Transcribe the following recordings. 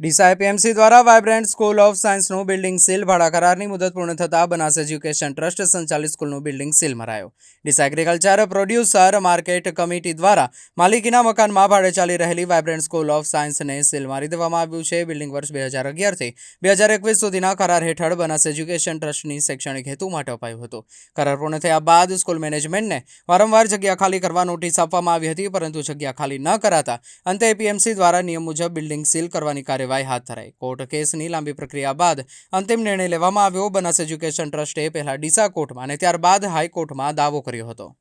Deesa APMC દ્વારા vibrant school of સાયન્સનું building seal ભાડા કરારની મુદત પૂર્ણ થતાં બનાસ એજ્યુકેશન ટ્રસ્ટ સંચાલિત સ્કૂલનું building seal મરાયો. Deesa agriculture producer market committee દ્વારા માલિકીના મકાનમાં ભાડે ચાલી રહેલી વાઇબ્રન્ટ સ્કૂલ ઓફ સાયન્સને સીલ મારી દેવામાં આવ્યું છે. બિલ્ડિંગ વર્ષ બે હજાર અગિયારથી બે હજાર એકવીસ સુધીના કરાર હેઠળ બનાસ એજ્યુકેશન ટ્રસ્ટની શૈક્ષણિક હેતુ માટે અપાયું હતું. કરાર પૂર્ણ થયા બાદ સ્કૂલ મેનેજમેન્ટને વારંવાર જગ્યા ખાલી કરવા નોટિસ આપવામાં આવી હતી, પરંતુ જગ્યા ખાલી ન કરાતા અંતે એપીએમસી દ્વારા નિયમ મુજબ બિલ્ડિંગ સીલ કરવાની કાર્યવાહી હાથ ધરાઈ. કોર્ટ કેસની લાંબી પ્રક્રિયા બાદ અંતિમ નિર્ણય લેવામાં આવ્યો. બનાસ એજ્યુકેશન ટ્રસ્ટે પહેલા ડીસા કોર્ટમાં અને ત્યારબાદ હાઈકોર્ટમાં દાવો કર્યો હતો.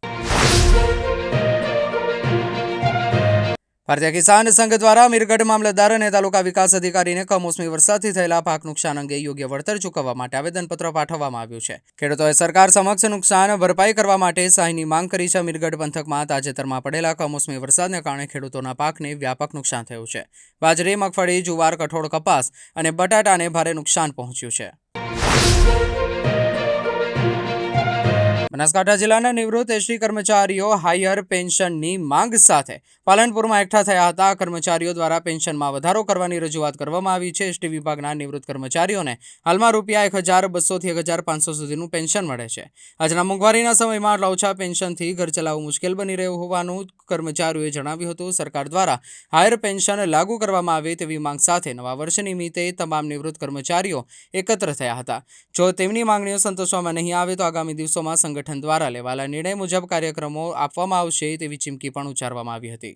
ભારતીય કિસાન સંઘ દ્વારા મીરગઢ મામલતદાર અને તાલુકા વિકાસ અધિકારીને કમોસમી વરસાદથી થયેલા પાક નુકસાન અંગે યોગ્ય વળતર ચૂકવવા માટે આવેદનપત્ર પાઠવવામાં આવ્યું છે. ખેડૂતોએ સરકાર સમક્ષ નુકસાન ભરપાઈ કરવા માટે સહાયની માંગ કરી છે. મીરગઢ પંથકમાં તાજેતરમાં પડેલા કમોસમી વરસાદને કારણે ખેડૂતોના પાકને વ્યાપક નુકસાન થયું છે. બાજરી, મગફળી, જુવાર, કઠોળ, કપાસ અને બટાટાને ભારે નુકસાન પહોંચ્યું છે. બનાસકાંઠા જિલ્લાના નિવૃત્ત એસટી કર્મચારીઓ હાયર પેન્શનની માંગ સાથે પાલનપુરમાં એકઠા થયા હતા. કર્મચારીઓ દ્વારા પેન્શનમાં વધારો કરવાની રજૂઆત કરવામાં આવી છે. એસટી વિભાગના નિવૃત્ત કર્મચારીઓને હાલમાં રૂપિયા એક હજાર બસોથી એક હજાર પાંચસો સુધીનું પેન્શન મળે છે. આજના મોંઘવારીના સમયમાં લોછા પેન્શનથી ઘર ચલાવવું મુશ્કેલ બની રહ્યું હોવાનું કર્મચારીઓએ જણાવ્યું હતું. સરકાર દ્વારા હાયર પેન્શન લાગુ કરવામાં આવે તેવી માંગ સાથે નવા વર્ષ નિમિત્તે તમામ નિવૃત્ત કર્મચારીઓ એકત્ર થયા હતા. જો તેમની માંગણીઓ સંતોષવામાં નહીં આવે તો આગામી દિવસોમાં સંગઠન દ્વારા લેવાલા નિર્ણય મુજબ કાર્યક્રમો આપવામાં આવશે તેવી ચીમકી પણ ઉચ્ચારવામાં આવી હતી.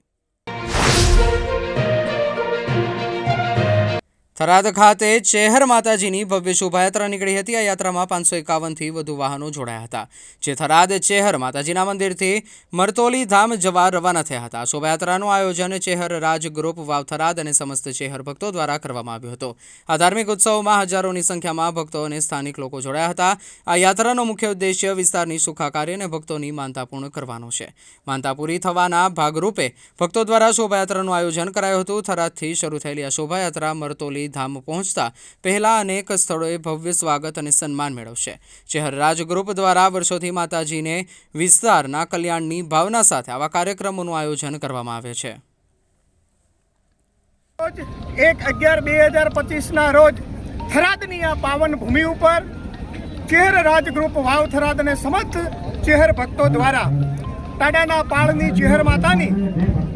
થરાદ ખાતે ચેહર માતાજીની ભવ્ય શોભાયાત્રા નીકળી હતી. આ યાત્રામાં પાંચસો એકાવનથી વધુ વાહનો જોડાયા હતા, જે થરાદ ચેહર માતાજીના મંદિરથી મરતોલી ધામ જવા રવાના થયા હતા. શોભાયાત્રાનું આયોજન ચેહર રાજ ગ્રુપ વાવ થરાદ અને સમસ્ત ચેહર ભક્તો દ્વારા કરવામાં આવ્યો હતો. આ ધાર્મિક ઉત્સવમાં હજારોની સંખ્યામાં ભક્તો અને સ્થાનિક લોકો જોડાયા હતા. આ યાત્રાનો મુખ્ય ઉદ્દેશ્ય વિસ્તારની સુખાકારી અને ભક્તોની માનતા પૂર્ણ કરવાનો છે. માનતા પૂરી થવાના ભાગરૂપે ભક્તો દ્વારા શોભાયાત્રાનું આયોજન કરાયું હતું. થરાદથી શરૂ થયેલી આ શોભાયાત્રા મરતોલી ધામ પહોંચતા પહેલા અનેક સ્થળોએ ભવ્ય સ્વાગત અને સન્માન મેળવશે. ચેહર ગ્રુપ દ્વારા વર્ષોથી માતાજીને વિસ્તારના કલ્યાણની ભાવના સાથે આવા કાર્યક્રમોનું આયોજન કરવામાં આવે છે. એક અગિયાર બે હજાર પચીસના રોજ થરાદની આ પાવન ભૂમિ ઉપર ચેહર રાજ ગ્રુપ વાવ થરાદ અને સમસ્ત ચેહર ભક્તો દ્વારા તાડાના પાળની ચેહર માતાની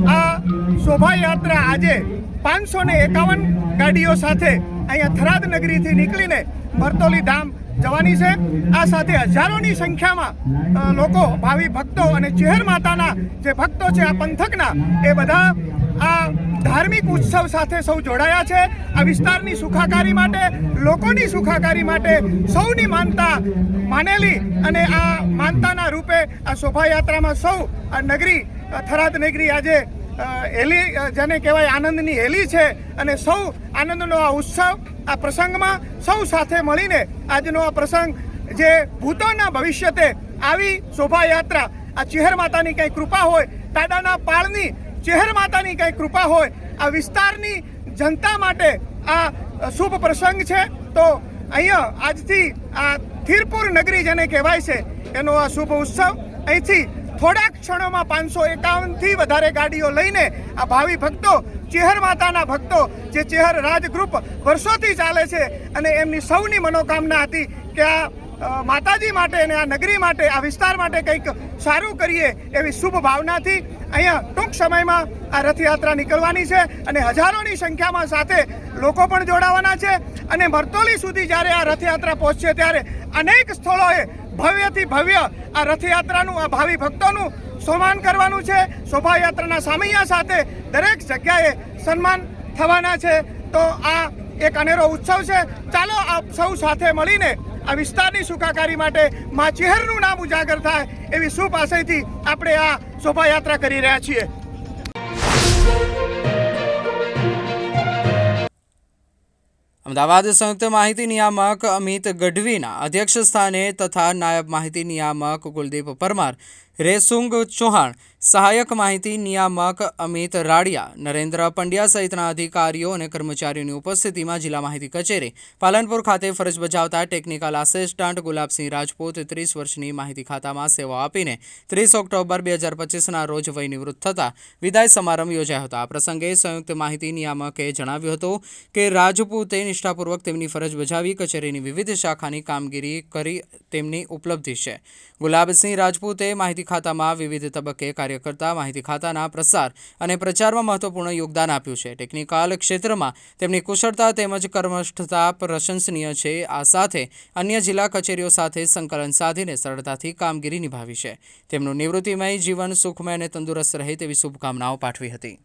આ શોભાયાત્રા આજે પાંચસો ને એકાવન ગાડીઓ સાથે અહીંયા થરાદ નગરીથી નીકળીને મરતોલી ધામ જવાની છે. આ સાથે હજારોની સંખ્યામાં લોકો, ભાવિ ભક્તો અને ચેહર માતાના જે ભક્તો છે આ પંથકના, એ બધા આ ધાર્મિક ઉત્સવ સાથે સૌ જોડાયા છે. આ વિસ્તારની સુખાકારી માટે, લોકોની સુખાકારી માટે સૌની માનતા માનેલી અને આ માનતાના રૂપે આ શોભાયાત્રામાં સૌ આ નગરી થરાદ નગરી આજે હેલી જેને કહેવાય આનંદની હેલી છે અને સૌ આનંદનો આ ઉત્સવ, આ પ્રસંગમાં સૌ સાથે મળીને આજનો આ પ્રસંગ જે ભૂતોના ભવિષ્યતે આવી શોભાયાત્રા, આ ચેહર માતાની કંઈ કૃપા હોય ટાડાના પાળની ચેહર માતાની કંઈ કૃપા હોય, આ વિસ્તારની જનતા માટે આ શુભ પ્રસંગ છે. તો અહીંયા આજથી આ થીરપુર નગરી જેને કહેવાય છે, એનો આ શુભ ઉત્સવ. અહીંથી થોડાક ક્ષણોમાં પાંચસો એકાવનથી વધારે ગાડીઓ લઈને આ ભાવિ ભક્તો, ચેહર માતાના ભક્તો, જે ચેહર રાજ ગ્રુપ વર્ષોથી ચાલે છે અને એમની સૌની મનોકામના હતી કે આ માતાજી માટે અને આ નગરી માટે, આ વિસ્તાર માટે કંઈક સારું કરીએ એવી શુભ ભાવનાથી અહીંયા ટૂંક સમયમાં આ રથયાત્રા નીકળવાની છે અને હજારોની સંખ્યામાં સાથે લોકો પણ જોડાવાના છે અને મરતોલી સુધી જ્યારે આ રથયાત્રા પહોંચશે ત્યારે અનેક સ્થળોએ ભવ્યથી ભવ્ય આ રથયાત્રાનું, આ ભાવિ ભક્તોનું સન્માન કરવાનું છે. શોભાયાત્રાના સામૈયા સાથે દરેક જગ્યાએ સન્માન થવાના છે. તો આ એક અનેરો ઉત્સવ છે. ચાલો આપ સૌ સાથે મળીને આ વિસ્તારની સુખાકારી માટે મા ચેહરનું નામ ઉજાગર થાય એવી શુભ આશયથી આપણે આ શોભાયાત્રા કરી રહ્યા છીએ. અમદાવાદ સંયુક્ત માહિતી નિયામક અમિત ગઢવીના અધ્યક્ષસ્થાને તથા નાયબ માહિતી નિયામક કુલદીપ પરમાર રેસુંગ ચૌહાણ, સહાયક માહિતી નિયામક અમિત રાડિયા, નરેન્દ્ર પંડ્યા સહિતના અધિકારીઓ અને કર્મચારીઓની ઉપસ્થિતિમાં જિલ્લા માહિતી કચેરી, પાલનપુર ખાતે ફરજ બજાવતા ટેકનિકલ આસિસ્ટન્ટ ગુલાબસિંહ રાજપૂત ત્રીસ વર્ષની માહિતી ખાતામાં સેવા આપીને ત્રીસ ઓક્ટોબર બે હજાર પચીસના રોજ વય નિવૃત્ત થતા વિદાય સમારંભ યોજાયો હતો. આ પ્રસંગે સંયુક્ત માહિતી નિયામકે જણાવ્યું હતું કે રાજપૂતે નિષ્ઠાપૂર્વક તેમની ફરજ બજાવી કચેરીની વિવિધ શાખાની કામગીરી કરી તેમની ઉપલબ્ધિ છે. ગુલાબસિંહ રાજપૂતે માહિતી ખાતામાં વિવિધ તબક્કે કાર્ય કરતા માહિતી ખાતાના પ્રસાર અને પ્રચારમાં મહત્વપૂર્ણ યોગદાન આપ્યું છે. ટેકનિકલ ક્ષેત્રમાં તેમની કુશળતા તેમજ કર્મષ્ઠતા પ્રશંસનીય છે. આ સાથે અન્ય જિલ્લા કચેરીઓ સાથે સંકલન સાધીને સરળતાથી કામગીરી નિભાવી છે. તેમનું નિવૃત્તિમય જીવન સુખમય અને તંદુરસ્ત રહે તેવી શુભકામનાઓ પાઠવી હતી.